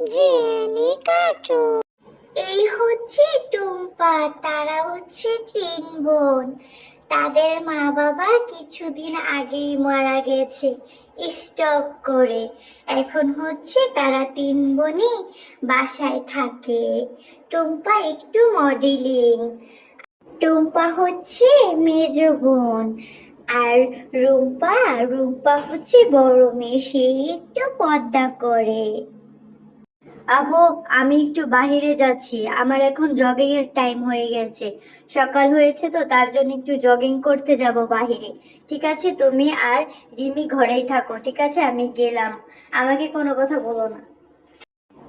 Jenny cartoon এই হচ্ছে টুম্পা, তারা হচ্ছে তিন বোন। তাদের মা বাবা কিছুদিন আগেই মারা গেছে স্টক করে। এখন হচ্ছে তারা তিন বোনই বাসায় থাকে। টুম্পা একটু মডেলিং টুম্পা হচ্ছে মেজ বোন। আর রুম্পা রুম্পা হচ্ছে বড় মেয়ে, সে একটু পর্দা করে। আবু, আমি একটু বাইরে যাচ্ছি। আমার এখন জগিং এর টাইম হয়ে গেছে। সকাল হয়েছে তো, তার জন্য একটু জগিং করতে যাব বাইরে ঠিক আছে? তুমি আর রিমি ঘরেই থাকো, ঠিক আছে? আমি গেলাম। আমাকে কোনো কথা বলো না।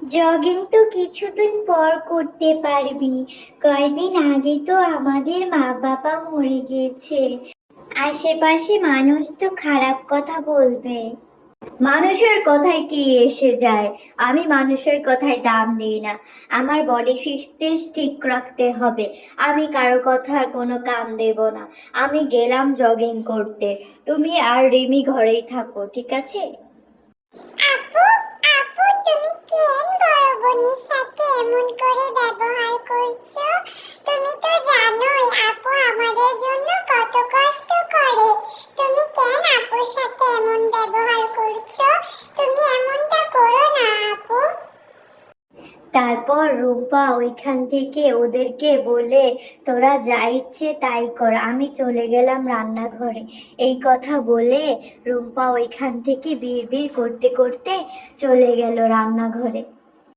জগিং তো কিছুদিন পর করতে পারবি। কয়দিন আগে তো আমাদের মা বাবা মরে গেছে। আশেপাশে মানুষ তো খারাপ কথা বলবে। মানুষের কথায় কি এসে যায়? আমি মানুষের কথায় দাম দিই না। আমার বডি ফিটনেস ঠিক রাখতে হবে। আমি কারও কথা কোনো কান দেব না। আমি গেলাম জগিং করতে। তুমি আর রিমি ঘরেই থাকো, ঠিক আছে? তুমি এমনটা করো না, আপু। তারপর রূপা ওইখান থেকে ওদেরকে বলে, তোরা যা ইচ্ছে তাই কর, আমি চলে গেলাম রান্নাঘরে। এই কথা বলে রূপা ওইখান থেকে বিড় করতে করতে চলে গেল রান্নাঘরে।